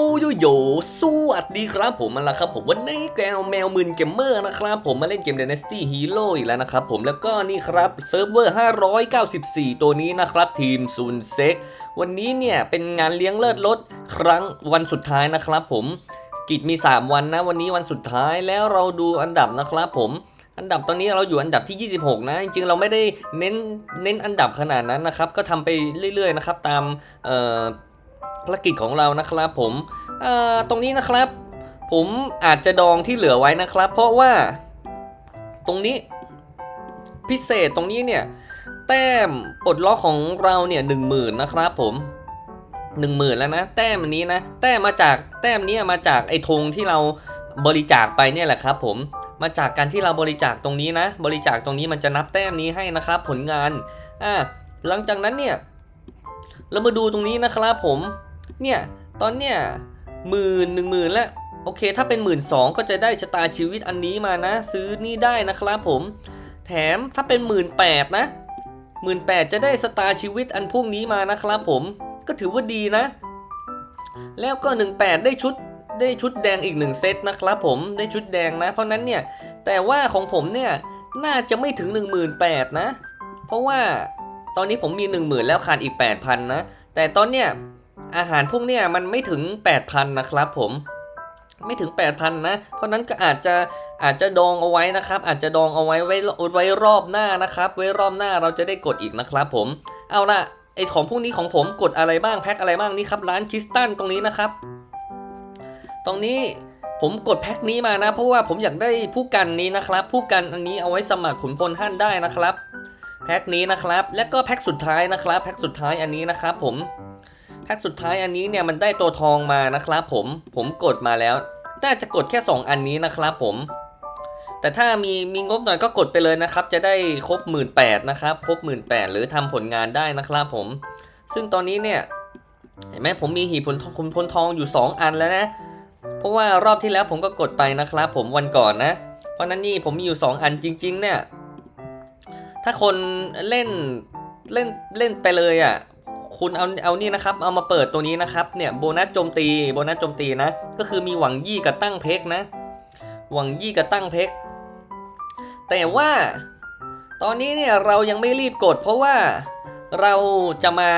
โยโยสวัสดีครับผมมาแล้วครับผมวันนี้แกวแมวมึนเกมเมอร์นะครับผมมาเล่นเกม Dynasty Hero อีกแล้วนะครับผมแล้วก็นี่ครับเซิร์ฟเวอร์ 594 ตัวนี้นะครับทีมซูนเซ็กวันนี้เนี่ยเป็นงานเลี้ยงเลิศรถครั้งวันสุดท้ายนะครับผมกิจมี 3 วันนะ วันนี้วันสุดท้ายแล้วเราดูอันดับนะครับผม อันดับตอนนี้เราอยู่อันดับที่ 26 นะ จริงๆเราไม่ได้เน้นเน้นอันดับขนาดนั้นนะครับ ก็ทำไปเรื่อยๆนะครับตามเอ่อ ภารกิจของเรานะครับผมตรงนี้นะครับ ผมอาจจะดองที่เหลือไว้นะครับ เพราะว่าตรงนี้พิเศษตรงนี้เนี่ยแต้มปลดล็อกของเราเนี่ยหนึ่งหมื่นนะครับผมหนึ่งหมื่นแล้วนะ แต้มอันนี้นะ แต้มมาจากแต้มนี้มาจากไอ้ธงที่เราบริจาคไปเนี่ยแหละครับ ผมมาจากการที่เราบริจาคตรงนี้นะ บริจาคตรงนี้มันจะนับแต้มนี้ให้นะครับ ผลงานอ่าหลังจากนั้นเนี่ยเรามาดูตรงนี้นะครับผม เนี่ยตอนเนี้ยหมื่นหนึ่งหมื่นแล้วโอเค ถ้าเป็นหมื่นสองก็จะได้ชะตาชีวิตอันนี้มานะ ซื้อนี่ได้นะครับผม แถมถ้าเป็นหมื่นแปดนะหมื่นแปดจะได้สตาร์ชีวิตอันพวกนี้มานะครับผม ก็ถือว่าดีนะ แล้วก็ 18 ได้ชุดได้ชุดแดงอีกหนึ่งเซตนะครับผมได้ชุดแดงนะ เพราะนั้นเนี่ย แต่ว่าของผมเนี่ยน่าจะไม่ถึง 18,000นะ เพราะว่าตอนนี้ผมมี 10,000 แล้วขาดอีก 8,000 นะ แต่ตอนเนี้ย อาหารพวกเนี้ยมันไม่ถึง 8,000 นะครับผมไม่ถึง 8,000 นะ เพราะนั้นก็อาจจะอาจจะดองเอาไว้นะครับ อาจจะดองเอาไว้ไว้ไว้รอบหน้านะครับ ไว้รอบหน้าเราจะได้กดอีกนะครับผม เอาละไอของพวกนี้ของผมกดอะไรบ้างแพ็คอะไรบ้างนี่ครับร้านคริสตันตรงนี้นะครับ ตรงนี้ผมกดแพ็คนี้มานะ เพราะว่าผมอยากได้ผู้กันนี้นะครับ ผู้กันอันนี้เอาไว้สมัครขุนพลท่านได้นะครับ แพ็คนี้นะครับ และก็แพ็คสุดท้ายนะครับ แพ็คสุดท้ายอันนี้นะครับผม พ็คสุดท้ายอันนี้เนี่ยมันได้ตัวทองมานะครับผมผมกดมาแล้ว น่าจะกดแค่ 2 อันนี้นะครับผม แต่ถ้ามีมีงบหน่อยก็กดไปเลยนะครับ จะได้ครบ 1 8ื่นนะครับครบ 1 8ื่นหรือทำผลงานได้นะครับผม ซึ่งตอนนี้เนี่ยเห็นไหมผมมีหีบผลทองผลทองอยู่ 2 อันแล้วนะ เพราะว่ารอบที่แล้วผมก็กดไปนะครับ ผมวันก่อนนะ เพราะนั้นนี่ผมมีอยู่ 2 อันจริง ๆ เนี่ย ถ้าคนเล่นเล่นเล่นไปเลยอะ คุณเอาเอานี่นะครับ เอามาเปิดตัวนี้นะครับเนี่ยโบนัสโจมตีโบนัสโจมตีนะ ก็คือมีหวังยี่กับตั้งเพกนะ หวังยี่กับตั้งเพกแต่ว่าตอนนี้เนี่ยเรายังไม่รีบกด เพราะว่าเราจะมา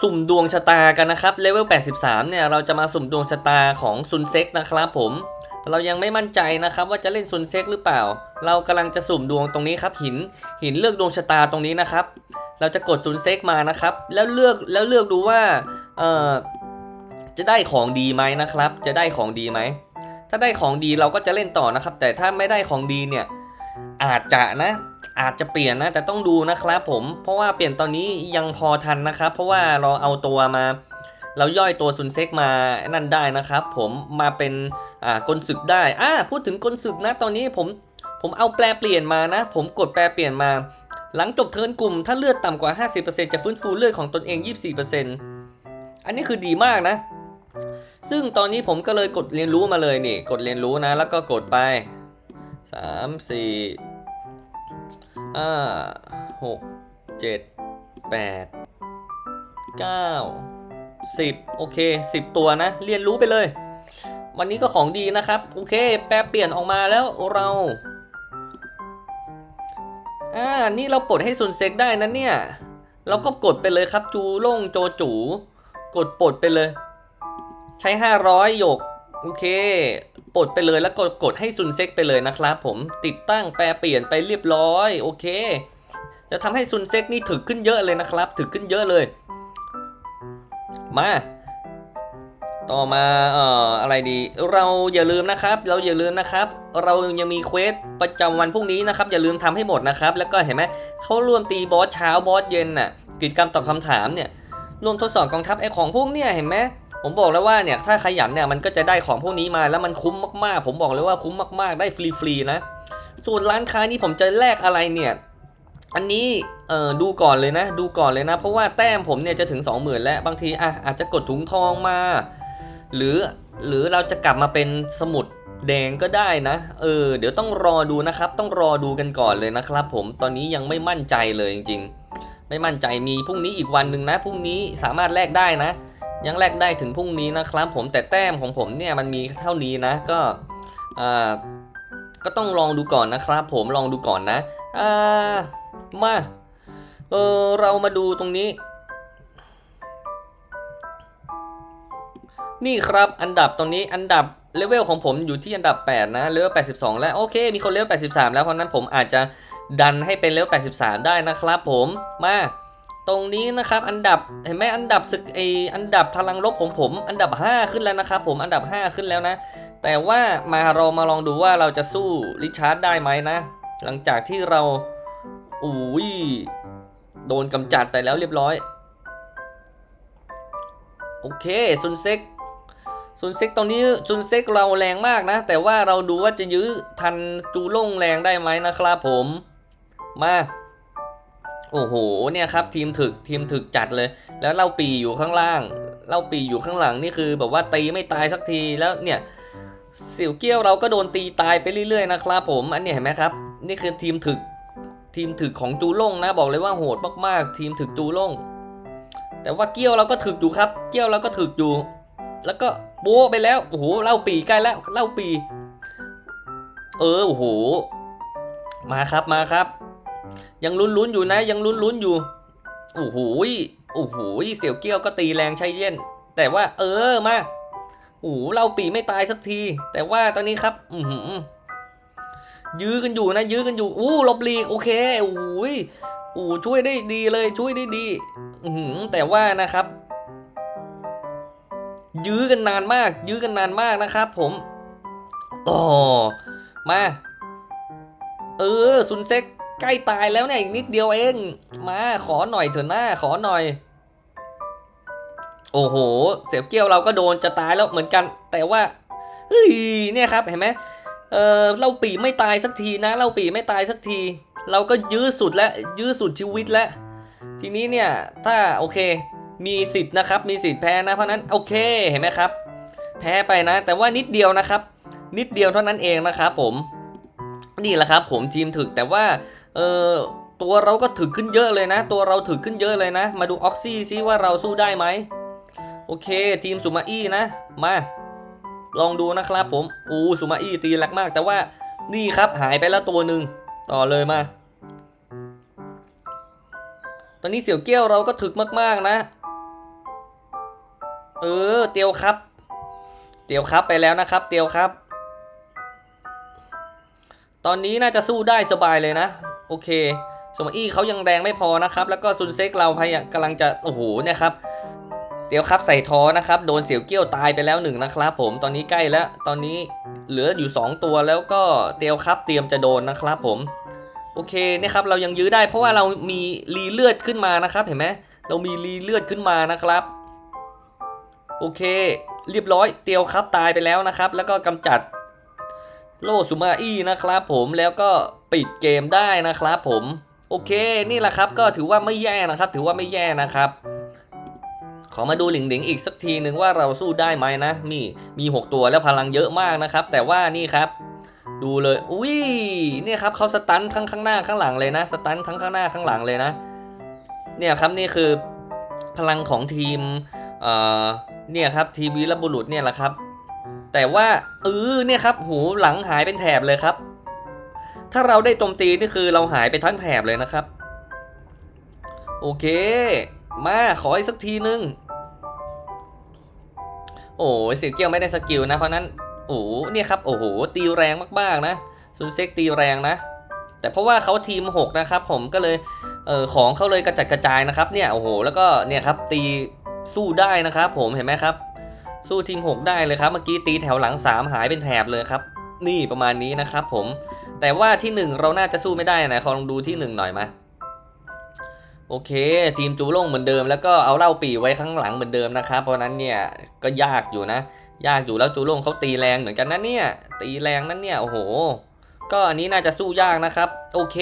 สุ่มดวงชะตากันนะครับเลเวล 83 เนี่ยเราจะมาสุ่มดวงชะตาของซุนเซ็กนะครับผม เรายังไม่มั่นใจนะครับว่าจะเล่นซุนเซ็กหรือเปล่า เรากำลังจะสุ่มดวงตรงนี้ครับหินหินเลือกดวงชะตาตรงนี้นะครับ เราจะกดซุนเซ็กมานะครับ แล้วเลือกแล้วเลือกดูว่าเอ่อจะได้ของดีไหมนะครับ จะได้ของดีไหม ถ้าได้ของดีเราก็จะเล่นต่อนะครับ แต่ถ้าไม่ได้ของดีเนี่ยอาจจะนะอาจจะเปลี่ยนนะแต่ต้องดูนะครับผมเพราะว่าเปลี่ยนตอนนี้ยังพอทันนะครับ เพราะว่าเราเอาตัวมา เราย่อยตัวซุนเซ็กมานั่นได้นะครับ ผมมาเป็นอ่ากลศึกได้อ่าพูดถึงกลศึกนะตอนนี้ผมผมเอาแปลเปลี่ยนมานะ ผมกดแปลเปลี่ยนมา หลังจบเทิร์นกลุ่มถ้าเลือดต่ำกว่า 50%จะฟื้นฟูเลือดของตนเอง 24%อันนี้คือดีมากนะ ซึ่งตอนนี้ผมก็เลยกดเรียนรู้มาเลยนี่ กดเรียนรู้นะ แล้วก็กดไป 3 4 5 6 7 8 9 10 โอเค 10 ตัวนะ เรียนรู้ไปเลย วันนี้ก็ของดีนะครับ โอเค แปลเปลี่ยนออกมาแล้วเรา อ่า นี่เราปลดให้ซุนเซ็กได้นะเนี่ย เราก็กดไปเลยครับจูล่งโจจู กดปลดไปเลย ใช้ 500หยก โอเค ปลดไปเลยแล้วกดกดให้ซุนเซ็กไปเลยนะครับผม ติดตั้งแปลเปลี่ยนไปเรียบร้อย โอเค จะทำให้ซุนเซ็กนี่ถึกขึ้นเยอะเลยนะครับ ถึกขึ้นเยอะเลย มา ต่อมา เอ่อ อะไรดี เราอย่าลืมนะครับ เราอย่าลืมนะครับ เรายังมีเควสประจำวันพรุ่งนี้นะครับ อย่าลืมทำให้หมดนะครับ แล้วก็เห็นไหมเขาร่วมตีบอสเช้าบอสเย็นน่ะกิจกรรมตอบคำถามเนี่ยรวมทดสอบกองทัพไอของพวกเนี่ยเห็นไหมผมบอกแล้วว่าเนี่ยถ้าขยันเนี่ยมันก็จะได้ของพวกนี้มาแล้วมันคุ้มมากๆ ผมบอกเลยว่าคุ้มมากๆ ได้ฟรีๆนะ ส่วนร้านค้านี้ผมจะแลกอะไรเนี่ยอันนี้เอ่อดูก่อนเลยนะ ดูก่อนเลยนะ เพราะว่าแต้มผมเนี่ยจะถึง 20,000 แล้วบางทีอะอาจจะกดถุงทองมา หรือหรือเราจะกลับมาเป็นสมุด แดงก็ได้นะ เออ เดี๋ยวต้องรอดูนะครับ ต้องรอดูกันก่อนเลยนะครับผม ตอนนี้ยังไม่มั่นใจเลยจริงๆ ไม่มั่นใจมีพรุ่งนี้อีกวันหนึ่งนะ พรุ่งนี้สามารถแลกได้นะ ยังแลกได้ถึงพรุ่งนี้นะครับ ผม แต่แต้มของผมเนี่ยมันมีเท่านี้นะ ก็อ่าก็ต้องลองดูก่อนนะครับ ผมลองดูก่อนนะ อ่า มา เออเรามาดูตรงนี้ นี่ครับอันดับตรงนี้อันดับ เลเวลของผมอยู่ที่อันดับ 8 นะเลเวล82 แล้ว โอเค มีคนเลเวล83 แล้วเพราะนั้นผมอาจจะดันให้เป็นเลเวล83 ได้นะครับผมมาตรงนี้นะครับอันดับเห็นไหมอันดับศึกไออันดับพลังลบของผม อันดับ 5 ขึ้นแล้วนะครับผมอันดับ 5 ขึ้นแล้วนะ แต่ว่ามาเรามาลองดูว่าเราจะสู้ริชาร์ดได้ไหมนะ หลังจากที่เราอุ้ยโดนกำจัดไปแล้วเรียบร้อย โอเคซุนเซ็ก ซุนเซ็กตรงนี้ซุนเซ็กเราแรงมากนะ แต่ว่าเราดูว่าจะยื้อทันจูล่งแรงได้ไหมนะครับผมมาโอ้โหเนี่ยครับทีมถึกทีมถึกจัดเลย แล้วเล่าปีอยู่ข้างล่างเล่าปีอยู่ข้างหลังนี่คือแบบว่าตีไม่ตายสักทีแล้วเนี่ยสิวเกี้ยวเราก็โดนตีตายไปเรื่อยๆนะครับผมอันนี้เห็นไหมครับ นี่คือทีมถึกทีมถึกของจูล่งนะ บอกเลยว่าโหดมากๆ ทีมถึกจูล่งแต่ว่าเกี้ยวเราก็ถึกอยู่ครับ เกี้ยวเราก็ถึกอยู่ แล้วก็ โบ้ไปแล้วโอ้โหเล่าปีใกล้แล้วเล่าปี เออโอ้โห มาครับมาครับ ยังลุ้นๆอยู่นะ ยังลุ้นๆอยู่โอ้โหยโอ้โหยเสี่ยวเกี้ยวก็ตีแรงใช้เย็น แต่ว่า เออมาโอ้โหเล่าปีไม่ตายสักที แต่ว่าตอนนี้ครับ อืยื้อกันอยู่นะ ยื้อกันอยู่อู้ลบลีกโอเคโอ้โหยโอ้ช่วยได้ดีเลยช่วยได้ดี อืแต่ว่านะครับ ยื้อกันนานมาก ยื้อกันนานมากนะครับ ผมอ๋อมา เออซุนเซ็กใกล้ตายแล้วเนี่ยอีกนิดเดียวเอง มาขอหน่อยเถอะหน้าขอหน่อย โอ้โห เสียวเกี้ยวเราก็โดนจะตายแล้วเหมือนกัน แต่ว่าเฮ้ยเนี่ยครับเห็นไหมเออเล่าปีไม่ตายสักทีนะเล่าปีไม่ตายสักที เราก็ยื้อสุดแล้วยื้อสุดชีวิตแล้วทีนี้เนี่ย ถ้าโอเค มีสิทธิ์นะครับ มีสิทธิ์แพ้นะ เพราะนั้นโอเค เห็นไหมครับ แพ้ไปนะ แต่ว่านิดเดียวนะครับ นิดเดียวเท่านั้นเองนะครับผม นี่แหละครับ ผมทีมถึกแต่ว่า เออตัวเราก็ถึกขึ้นเยอะเลยนะ ตัวเราถึกขึ้นเยอะเลยนะ มาดูออกซี่ซิว่าเราสู้ได้ไหม โอเค ทีมสุมาอี้นะ มา ลองดูนะครับผม อู้สุมาอี้ตีแรงมาก แต่ว่า นี่ครับหายไปแล้วตัวหนึ่ง ต่อเลยมาตอนนี้เสี่ยวเกี้ยวเราก็ถึกมากๆนะ เออ เตียวครับ เตียวครับไปแล้วนะครับ เตียวครับ ตอนนี้น่าจะสู้ได้สบายเลยนะ โอเคสมอี้เขายังแรงไม่พอนะครับ แล้วก็ซุนเซ็กเราพยายามกำลังจะโอ้โหเนี่ยครับเตียวครับใส่ท้อนะครับ โดนเสี่ยวเกี้ยวตายไปแล้วหนึ่งนะครับ ผมตอนนี้ใกล้แล้ว ตอนนี้เหลืออยู่ 2 ตัวแล้วก็เตียวครับเตรียมจะโดนนะครับ ผม โอเคเนี่ยครับเรายังยื้อได้เพราะว่าเรามีรีเลือดขึ้นมานะครับ เห็นไหมเรามีรีเลือดขึ้นมานะครับ โอเค เรียบร้อยเตียวครับตายไปแล้วนะครับ แล้วก็กำจัดโลซูมาอี้นะครับผมแล้วก็ปิดเกมได้นะครับผมโอเคนี่แหละครับก็ถือว่าไม่แย่นะครับ ถือว่าไม่แย่นะครับ ขอมาดูหลิงหลิงอีกสักทีหนึ่งว่าเราสู้ได้ไหมนะมีมี 6 ตัวแล้วพลังเยอะมากนะครับ แต่ว่านี่ครับ ดูเลยอุ้ยเนี่ยครับเขาสตันทั้งข้างหน้าข้างหลังเลยนะสตันทั้งข้างหน้าข้างหลังเลยนะ เนี่ยครับนี่คือพลังของทีม เอ่อเนี่ยครับทีวีและบุรุษเนี่ยแหละครับ แต่ว่าเออเนี่ยครับหูหลังหายเป็นแถบเลยครับ ถ้าเราได้ตมตีนี่คือเราหายไปทั้งแถบเลยนะครับ โอเค มาขออีกสักทีนึงโอ้ยเสียเกี้ยวไม่ได้สกิลนะ เพราะนั้นโอ้เนี่ยครับโอ้โหตีแรงมากๆนะซุนเซ็กตีแรงนะ แต่เพราะว่าเขาทีม 6 นะครับ ผมก็เลยเออของเขาเลยกระจัดกระจายนะครับเนี่ยโอ้โหแล้วก็เนี่ยครับตี สู้ได้นะครับ ผมเห็นไหมครับ สู้ทีม 6 ได้เลยครับ เมื่อกี้ตีแถวหลัง 3 หายเป็นแถบเลยครับ นี่ประมาณนี้นะครับผมแต่ว่าที่ 1 เราน่าจะสู้ไม่ได้นะขอลองดูที่ 1 หน่อยมาโอเค ทีมจูล่งเหมือนเดิมแล้วก็เอาเหล่าปีไว้ข้างหลังเหมือนเดิมนะครับเพราะนั้นเนี่ยก็ยากอยู่นะ ยากอยู่แล้วจูล่งเขาตีแรงเหมือนกันนะเนี่ยตีแรงนั่นเนี่ยโอ้โห ก็อันนี้น่าจะสู้ยากนะครับ โอเค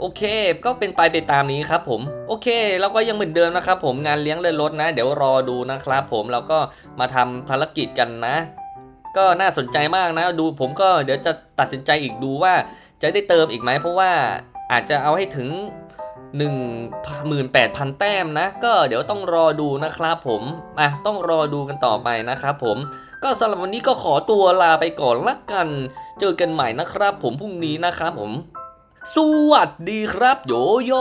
โอเค ก็เป็นไปไปตามนี้ครับผมโอเคเราก็ยังเหมือนเดิมนะครับผมงานเลี้ยงเลื่อนรถนะ เดี๋ยวรอดูนะครับผมเราก็มาทำภารกิจกันนะ ก็น่าสนใจมากนะ ดูผมก็เดี๋ยวจะตัดสินใจอีกดูว่าจะได้เติมอีกไหมเพราะว่าอาจจะเอาให้ถึง 18,000 แต้มนะ ก็เดี๋ยวต้องรอดูนะครับผมอะต้องรอดูกันต่อไปนะครับผมก็สำหรับวันนี้ก็ขอตัวลาไปก่อนละกัน เจอกันใหม่นะครับผมพรุ่งนี้นะครับผม สวัสดีครับโยโย